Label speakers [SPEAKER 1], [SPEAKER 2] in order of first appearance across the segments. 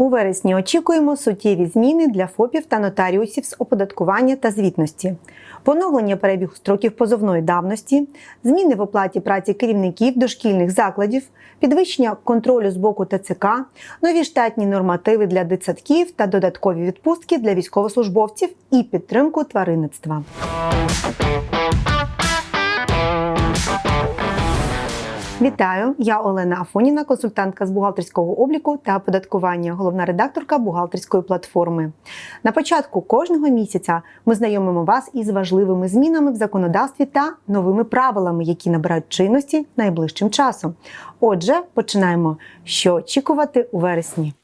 [SPEAKER 1] У вересні очікуємо суттєві зміни для ФОПів та нотаріусів з оподаткування та звітності, поновлення перебігу строків позовної давності, зміни в оплаті праці керівників дошкільних закладів, підвищення контролю з боку ТЦК, нові штатні нормативи для дитсадків та додаткові відпустки для військовослужбовців і підтримку тваринництва. Вітаю, я Олена Афоніна, консультантка з бухгалтерського обліку та оподаткування, головна редакторка бухгалтерської платформи. На початку кожного місяця ми знайомимо вас із важливими змінами в законодавстві та новими правилами, які набирають чинності найближчим часом. Отже, починаємо. Що очікувати у вересні?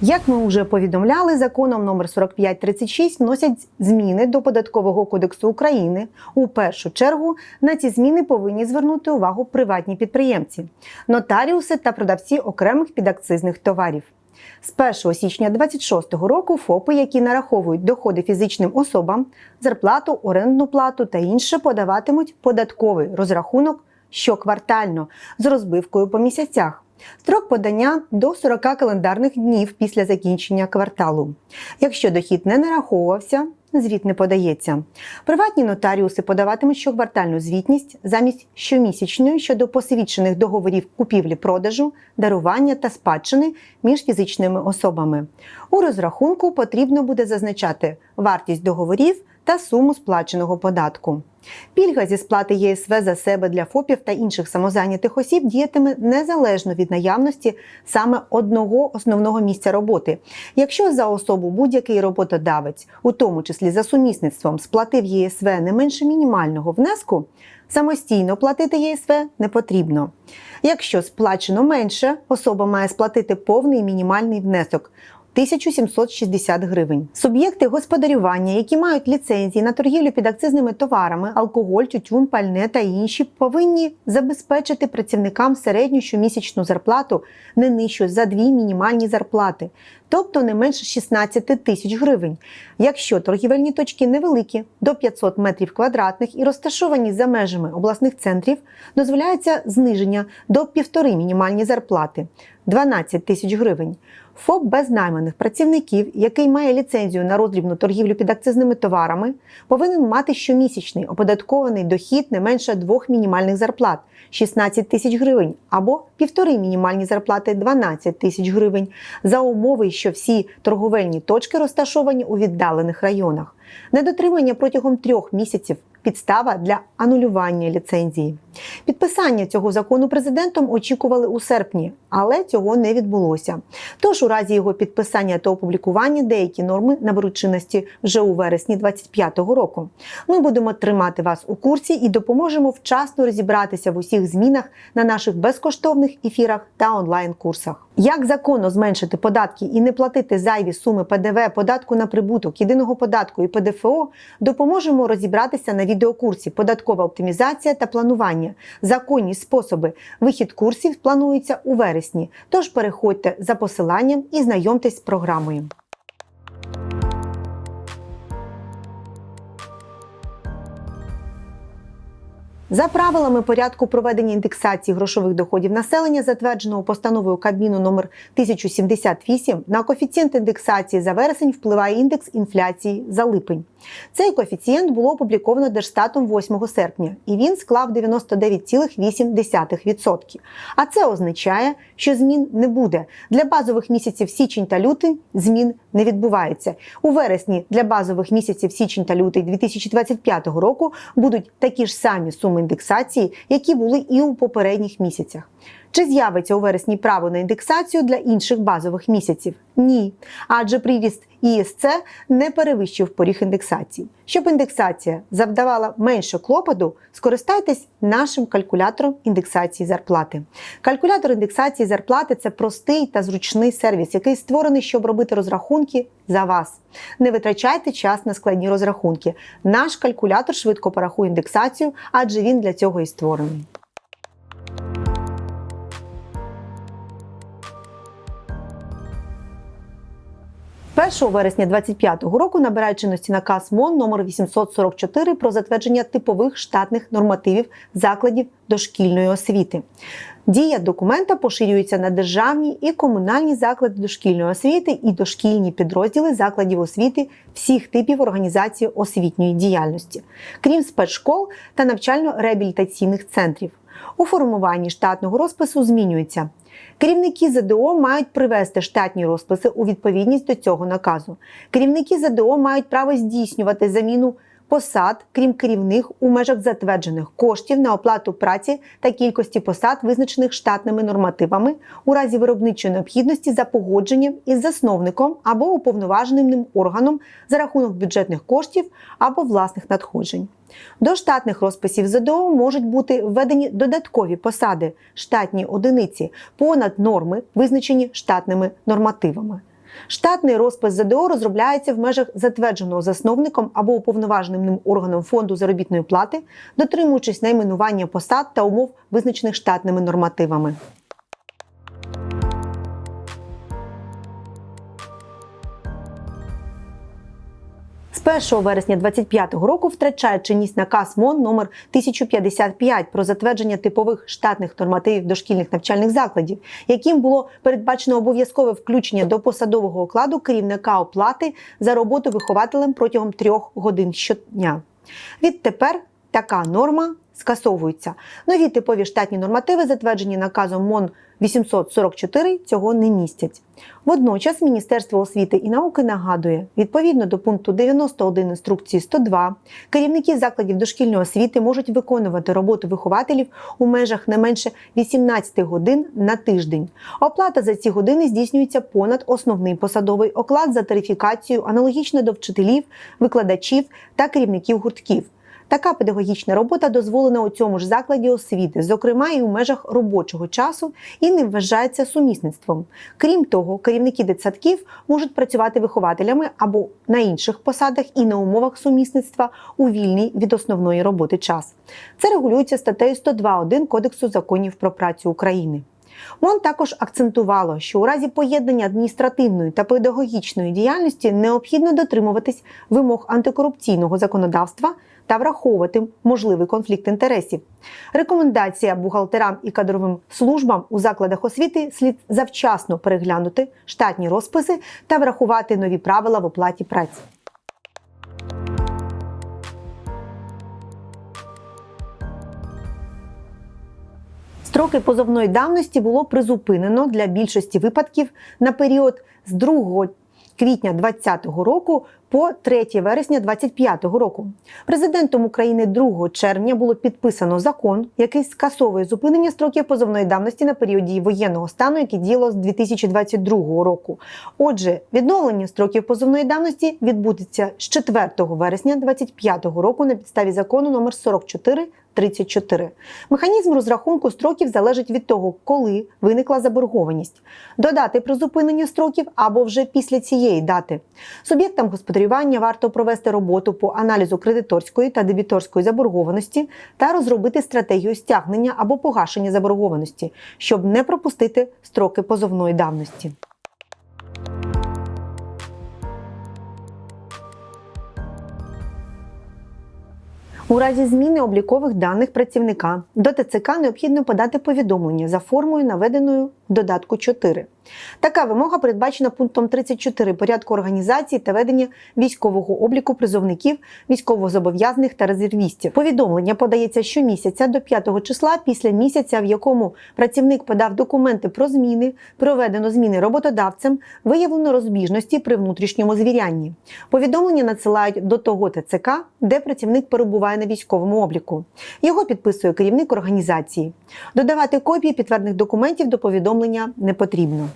[SPEAKER 1] Як ми вже повідомляли, законом номер 4536 вносять зміни до податкового кодексу України. У першу чергу на ці зміни повинні звернути увагу приватні підприємці, нотаріуси та продавці окремих підакцизних товарів. З 1 січня 2026 року ФОПи, які нараховують доходи фізичним особам, зарплату, орендну плату та інше, подаватимуть податковий розрахунок щоквартально з розбивкою по місяцях. Строк подання до 40 календарних днів після закінчення кварталу. Якщо дохід не нараховувався, звіт не подається. Приватні нотаріуси подаватимуть щоквартальну звітність замість щомісячної щодо посвідчених договорів купівлі-продажу, дарування та спадщини між фізичними особами. У розрахунку потрібно буде зазначати вартість договорів та суму сплаченого податку. Пільга зі сплати ЄСВ за себе для ФОПів та інших самозайнятих осіб діятиме незалежно від наявності саме одного основного місця роботи. Якщо за особу будь-який роботодавець, у тому числі за сумісництвом, сплатив ЄСВ не менше мінімального внеску, самостійно платити ЄСВ не потрібно. Якщо сплачено менше, особа має сплатити повний мінімальний внесок. 1760 гривень. Суб'єкти господарювання, які мають ліцензії на торгівлю підакцизними товарами, алкоголь, тютюн, пальне та інші, повинні забезпечити працівникам середню щомісячну зарплату не нижчу за дві мінімальні зарплати, тобто не менше 16 тисяч гривень. Якщо торгівельні точки невеликі, до 500 метрів квадратних і розташовані за межами обласних центрів, дозволяється зниження до півтори мінімальні зарплати 12 тисяч гривень. ФОП без найманих працівників, який має ліцензію на роздрібну торгівлю під акцизними товарами, повинен мати щомісячний оподаткований дохід не менше двох мінімальних зарплат 16 тисяч гривень або півтори мінімальні зарплати 12 тисяч гривень за умови, що всі торговельні точки розташовані у віддалених районах. Недотримання протягом трьох місяців підстава для анулювання ліцензії. Підписання цього закону президентом очікували у серпні, але цього не відбулося. Тож, у разі його підписання та опублікування деякі норми наберуть чинності вже у вересні 2025 року. Ми будемо тримати вас у курсі і допоможемо вчасно розібратися в усіх змінах на наших безкоштовних ефірах та онлайн-курсах. Як законно зменшити податки і не платити зайві суми ПДВ, податку на прибуток, єдиного податку і ПДФО, допоможемо розібратися на відеокурсі Податкова оптимізація та планування. Законні способи. Вихід курсів планується у вересні. Тож переходьте за посиланням і знайомтесь з програмою. За правилами порядку проведення індексації грошових доходів населення, затвердженого постановою Кабміну номер 1078, на коефіцієнт індексації за вересень впливає індекс інфляції за липень. Цей коефіцієнт було опубліковано Держстатом 8 серпня, і він склав 99,8%. А це означає, що змін не буде. Для базових місяців січень та лютий змін не відбувається. У вересні для базових місяців січень та лютий 2025 року будуть такі ж самі суми індексації, які були і у попередніх місяцях. Чи з'явиться у вересні право на індексацію для інших базових місяців? Ні. Адже приріст ІСЦ не перевищив поріг індексації. Щоб індексація завдавала менше клопоту, скористайтесь нашим калькулятором індексації зарплати. Калькулятор індексації зарплати це простий та зручний сервіс, який створений, щоб робити розрахунки за вас. Не витрачайте час на складні розрахунки. Наш калькулятор швидко порахує індексацію, адже він для цього і створений. 1 вересня 2025 року набирає чинності наказ МОН номер 844 про затвердження типових штатних нормативів закладів дошкільної освіти. Дія документа поширюється на державні і комунальні заклади дошкільної освіти і дошкільні підрозділи закладів освіти всіх типів організації освітньої діяльності, крім спецшкол та навчально-реабілітаційних центрів. У формуванні штатного розпису змінюється. Керівники ЗДО мають привести штатні розписи у відповідність до цього наказу. Керівники ЗДО мають право здійснювати заміну посад, крім керівних, у межах затверджених коштів на оплату праці та кількості посад, визначених штатними нормативами, у разі виробничої необхідності за погодженням із засновником або уповноваженим ним органом за рахунок бюджетних коштів або власних надходжень. До штатних розписів ЗДО можуть бути введені додаткові посади, штатні одиниці понад норми, визначені штатними нормативами. Штатний розпис ЗДО розробляється в межах затвердженого засновником або уповноваженим ним органом фонду заробітної плати, дотримуючись найменування посад та умов, визначених штатними нормативами. 1 вересня 2025 року втрачає чинність наказ МОН номер 1055 про затвердження типових штатних нормативів дошкільних навчальних закладів, яким було передбачено обов'язкове включення до посадового окладу керівника оплати за роботу вихователем протягом трьох годин щодня. Відтепер така норма скасовується. Нові типові штатні нормативи, затверджені наказом МОН 844, цього не містять. Водночас Міністерство освіти і науки нагадує, відповідно до пункту 91 інструкції 102, керівники закладів дошкільної освіти можуть виконувати роботу вихователів у межах не менше 18 годин на тиждень. Оплата за ці години здійснюється понад основний посадовий оклад за тарифікацією аналогічно до вчителів, викладачів та керівників гуртків. Така педагогічна робота дозволена у цьому ж закладі освіти, зокрема і у межах робочого часу, і не вважається сумісництвом. Крім того, керівники дитсадків можуть працювати вихователями або на інших посадах і на умовах сумісництва у вільний від основної роботи час. Це регулюється статтею 102.1 Кодексу законів про працю України. МОН також акцентувало, що у разі поєднання адміністративної та педагогічної діяльності необхідно дотримуватись вимог антикорупційного законодавства та враховувати можливий конфлікт інтересів. Рекомендація бухгалтерам і кадровим службам у закладах освіти слід завчасно переглянути штатні розписи та врахувати нові правила в оплаті праці. Строки позовної давності було призупинено для більшості випадків на період з 2 квітня 2020 року по 3 вересня 2025 року. Президентом України 2 червня було підписано закон, який скасовує зупинення строків позовної давності на період дії воєнного стану, який діяло з 2022 року. Отже, відновлення строків позовної давності відбудеться з 4 вересня 2025 року на підставі закону номер 44 34. Механізм розрахунку строків залежить від того, коли виникла заборгованість, до дати призупинення строків або вже після цієї дати. Суб'єктам господарювання варто провести роботу по аналізу кредиторської та дебіторської заборгованості та розробити стратегію стягнення або погашення заборгованості, щоб не пропустити строки позовної давності. У разі зміни облікових даних працівника до ТЦК необхідно подати повідомлення за формою, наведеною в додатку 4. Така вимога передбачена пунктом 34 порядку організації та ведення військового обліку призовників, військовозобов'язаних та резервістів. Повідомлення подається щомісяця до 5 числа після місяця, в якому працівник подав документи про зміни, проведено зміни роботодавцем, виявлено розбіжності при внутрішньому звірянні. Повідомлення надсилають до того ТЦК, де працівник перебуває на військовому обліку. Його підписує керівник організації. Додавати копії підтвердних документів до повідомлення не потрібно.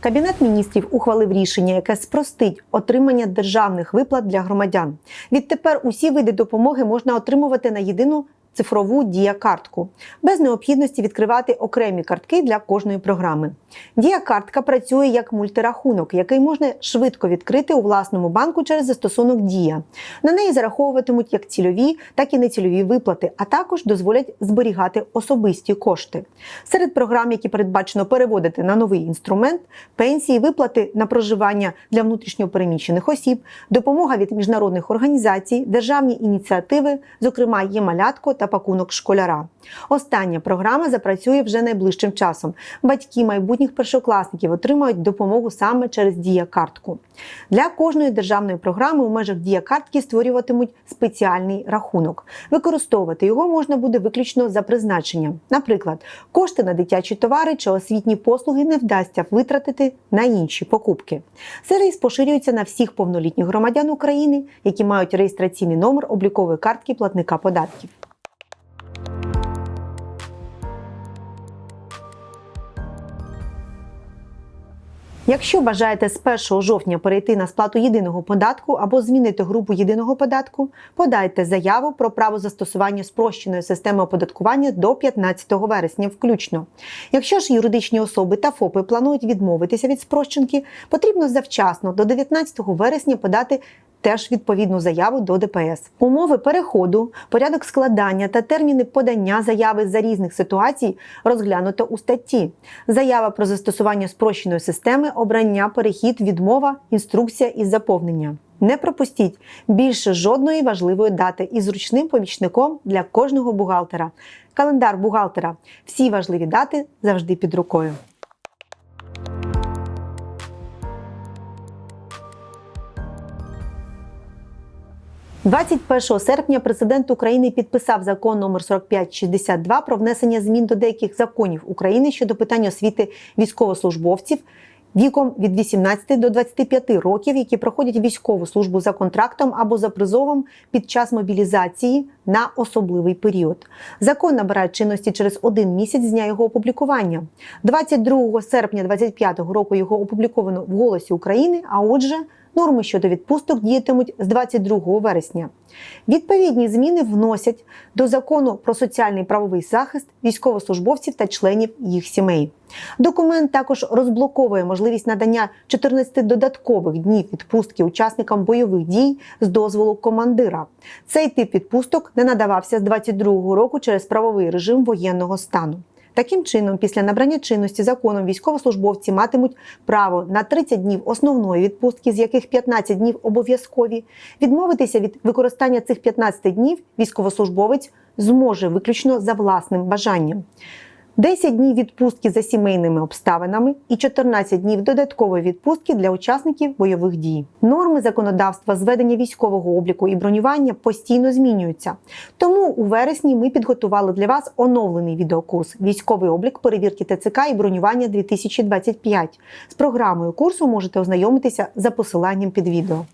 [SPEAKER 1] Кабінет міністрів ухвалив рішення, яке спростить отримання державних виплат для громадян. Відтепер усі види допомоги можна отримувати на єдину цифрову дія-картку, без необхідності відкривати окремі картки для кожної програми. Дія-картка працює як мультирахунок, який можна швидко відкрити у власному банку через застосунок Дія. На неї зараховуватимуть як цільові, так і нецільові виплати, а також дозволять зберігати особисті кошти. Серед програм, які передбачено переводити на новий інструмент, пенсії, виплати на проживання для внутрішньопереміщених осіб, допомога від міжнародних організацій, державні ініціативи, зокрема є малятко та пакунок школяра. Остання програма запрацює вже найближчим часом. Батьки майбутніх першокласників отримають допомогу саме через дія-картку. Для кожної державної програми у межах дія-картки створюватимуть спеціальний рахунок. Використовувати його можна буде виключно за призначенням. Наприклад, кошти на дитячі товари чи освітні послуги не вдасться витратити на інші покупки. Сервіс поширюється на всіх повнолітніх громадян України, які мають реєстраційний номер облікової картки платника податків. Якщо бажаєте з 1 жовтня перейти на сплату єдиного податку або змінити групу єдиного податку, подайте заяву про право застосування спрощеної системи оподаткування до 15 вересня включно. Якщо ж юридичні особи та ФОПи планують відмовитися від спрощенки, потрібно завчасно до 19 вересня подати теж відповідну заяву до ДПС. Умови переходу, порядок складання та терміни подання заяви за різних ситуацій розглянуто у статті. Заява про застосування спрощеної системи, обрання, перехід, відмова, інструкція із заповнення. Не пропустіть більше жодної важливої дати із зручним помічником для кожного бухгалтера. Календар бухгалтера. Всі важливі дати завжди під рукою. 21 серпня президент України підписав закон номер 4562 про внесення змін до деяких законів України щодо питань освіти військовослужбовців віком від 18 до 25 років, які проходять військову службу за контрактом або за призовом під час мобілізації на особливий період. Закон набирає чинності через один місяць з дня його опублікування. 22 серпня 2025 року його опубліковано в Голосі України. А отже, Норми щодо відпусток діятимуть з 22 вересня. Відповідні зміни вносять до закону про соціальний правовий захист військовослужбовців та членів їх сімей. Документ також розблоковує можливість надання 14 додаткових днів відпустки учасникам бойових дій з дозволу командира. Цей тип відпусток не надавався з 22 року через правовий режим воєнного стану. Таким чином, після набрання чинності законом військовослужбовці матимуть право на 30 днів основної відпустки, з яких 15 днів обов'язкові. Відмовитися від використання цих 15 днів військовослужбовець зможе виключно за власним бажанням. 10 днів відпустки за сімейними обставинами і 14 днів додаткової відпустки для учасників бойових дій. Норми законодавства зведення військового обліку і бронювання постійно змінюються. Тому у вересні ми підготували для вас оновлений відеокурс Військовий облік перевірки ТЦК і бронювання 2025. З програмою курсу можете ознайомитися за посиланням під відео.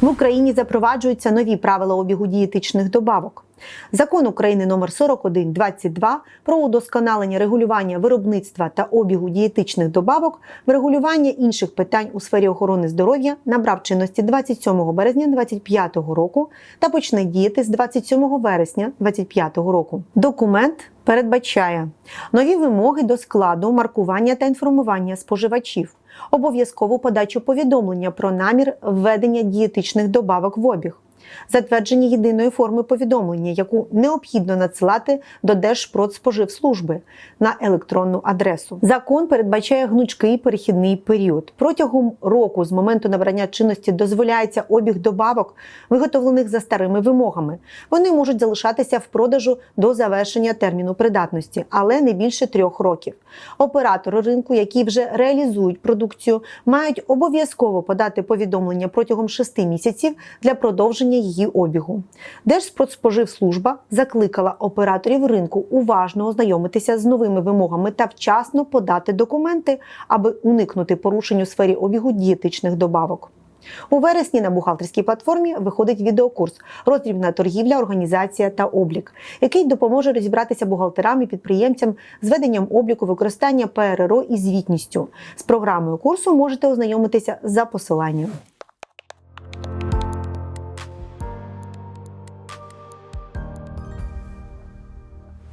[SPEAKER 1] В Україні запроваджуються нові правила обігу дієтичних добавок. Закон України номер 4122 про удосконалення регулювання виробництва та обігу дієтичних добавок, врегулювання інших питань у сфері охорони здоров'я набрав чинності 27 березня 2025 року та почне діяти з 27 вересня 2025 року. Документ передбачає нові вимоги до складу, маркування та інформування споживачів обов'язкову подачу повідомлення про намір введення дієтичних добавок в обіг, затвердження єдиної форми повідомлення, яку необхідно надсилати до Держпродспоживслужби на електронну адресу. Закон передбачає гнучкий перехідний період. Протягом року з моменту набрання чинності дозволяється обіг добавок, виготовлених за старими вимогами. Вони можуть залишатися в продажу до завершення терміну придатності, але не більше трьох років. Оператори ринку, які вже реалізують продукцію, мають обов'язково подати повідомлення протягом шести місяців для продовження її обігу. Держпродспоживслужба закликала операторів ринку уважно ознайомитися з новими вимогами та вчасно подати документи, аби уникнути порушень у сфері обігу дієтичних добавок. У вересні на бухгалтерській платформі виходить відеокурс Роздрібна торгівля, організація та облік, який допоможе розібратися бухгалтерам і підприємцям з веденням обліку використання ПРРО і звітністю. З програмою курсу можете ознайомитися за посиланням.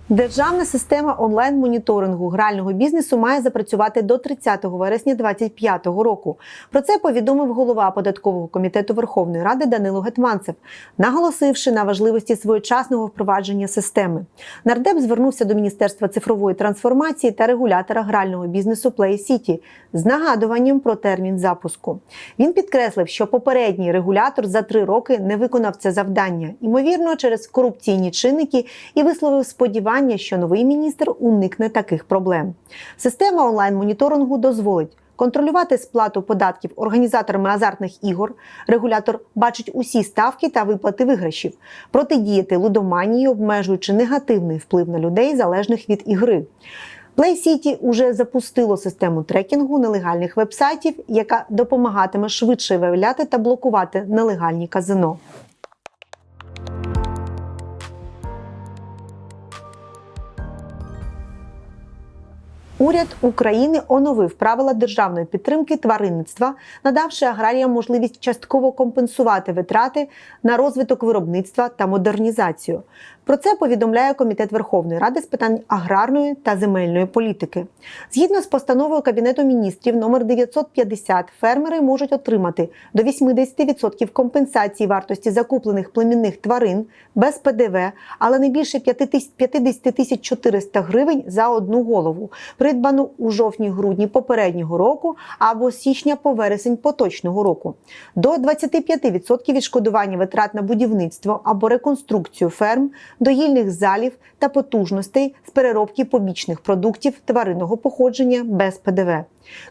[SPEAKER 1] Державна система онлайн-моніторингу грального бізнесу має запрацювати до 30 вересня 2025 року. Про це повідомив голова податкового комітету Верховної Ради Данило Гетманцев, наголосивши на важливості своєчасного впровадження системи. Нардеп звернувся до Міністерства цифрової трансформації та регулятора грального бізнесу Play City з нагадуванням про термін запуску. Він підкреслив, що попередній регулятор за три роки не виконав це завдання, ймовірно, через корупційні чинники, і висловив сподівання, що новий міністр уникне таких проблем. Система онлайн-моніторингу дозволить. Контролювати сплату податків організаторами азартних ігор регулятор бачить усі ставки та виплати виграшів, протидіяти лудоманії, обмежуючи негативний вплив на людей, залежних від ігри. Play City уже запустило систему трекінгу нелегальних вебсайтів, яка допомагатиме швидше виявляти та блокувати нелегальні казино. Уряд України оновив правила державної підтримки тваринництва, надавши аграріям можливість частково компенсувати витрати на розвиток виробництва та модернізацію. Про це повідомляє Комітет Верховної Ради з питань аграрної та земельної політики. Згідно з постановою Кабінету міністрів номер 950, фермери можуть отримати до 80% компенсації вартості закуплених племінних тварин без ПДВ, але не більше 50 тисяч 400 гривень за одну голову, придбану у жовтні-грудні попереднього року або січня по вересень поточного року. До 25% відшкодування витрат на будівництво або реконструкцію ферм доїльних залів та потужностей з переробки побічних продуктів тваринного походження без ПДВ.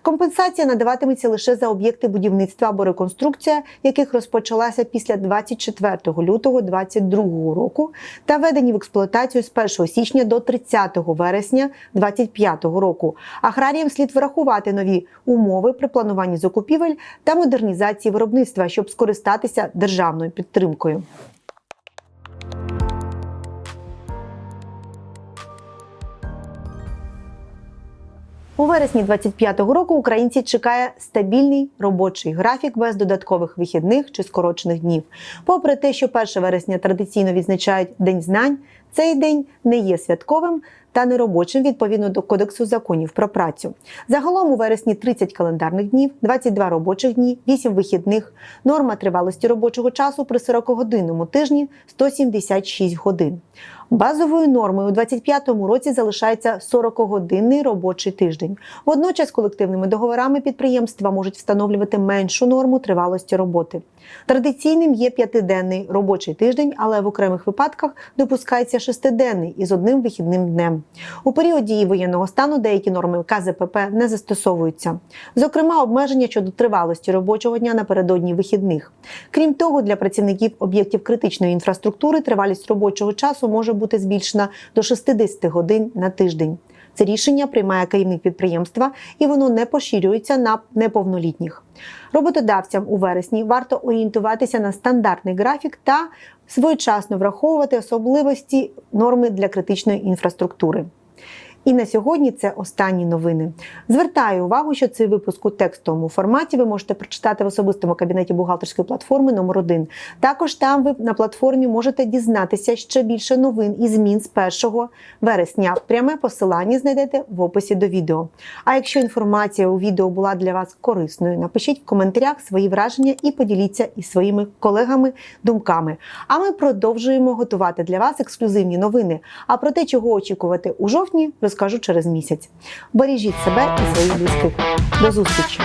[SPEAKER 1] Компенсація надаватиметься лише за об'єкти будівництва або реконструкція, яких розпочалася після 24 лютого 2022 року та введені в експлуатацію з 1 січня до 30 вересня 2025 року. Аграріям слід врахувати нові умови при плануванні закупівель та модернізації виробництва, щоб скористатися державною підтримкою. У вересні 25-го року українці чекає стабільний робочий графік без додаткових вихідних чи скорочених днів. Попри те, що 1 вересня традиційно відзначають День знань, цей день не є святковим та неробочим відповідно до Кодексу законів про працю. Загалом у вересні 30 календарних днів, 22 робочих дні, 8 вихідних. Норма тривалості робочого часу при 40-годинному тижні 176 годин. Базовою нормою у 2025 році залишається 40-годинний робочий тиждень. Водночас колективними договорами підприємства можуть встановлювати меншу норму тривалості роботи. Традиційним є п'ятиденний робочий тиждень, але в окремих випадках допускається шестиденний із одним вихідним днем. У період дії воєнного стану деякі норми КЗПП не застосовуються. Зокрема, обмеження щодо тривалості робочого дня напередодні вихідних. Крім того, для працівників об'єктів критичної інфраструктури тривалість робочого часу може бути збільшена до 60 годин на тиждень. Це рішення приймає керівник підприємства і воно не поширюється на неповнолітніх. Роботодавцям у вересні варто орієнтуватися на стандартний графік та своєчасно враховувати особливості норми для критичної інфраструктури. І на сьогодні це останні новини. Звертаю увагу, що цей випуск у текстовому форматі ви можете прочитати в особистому кабінеті бухгалтерської платформи номер 1 Також там ви на платформі можете дізнатися ще більше новин і змін з 1 вересня. Пряме посилання знайдете в описі до відео. А якщо інформація у відео була для вас корисною, напишіть в коментарях свої враження і поділіться із своїми колегами думками. А ми продовжуємо готувати для вас ексклюзивні новини. А про те, чого очікувати у жовтні, скажу через місяць. Бережіть себе і своїх близьких. До зустрічі!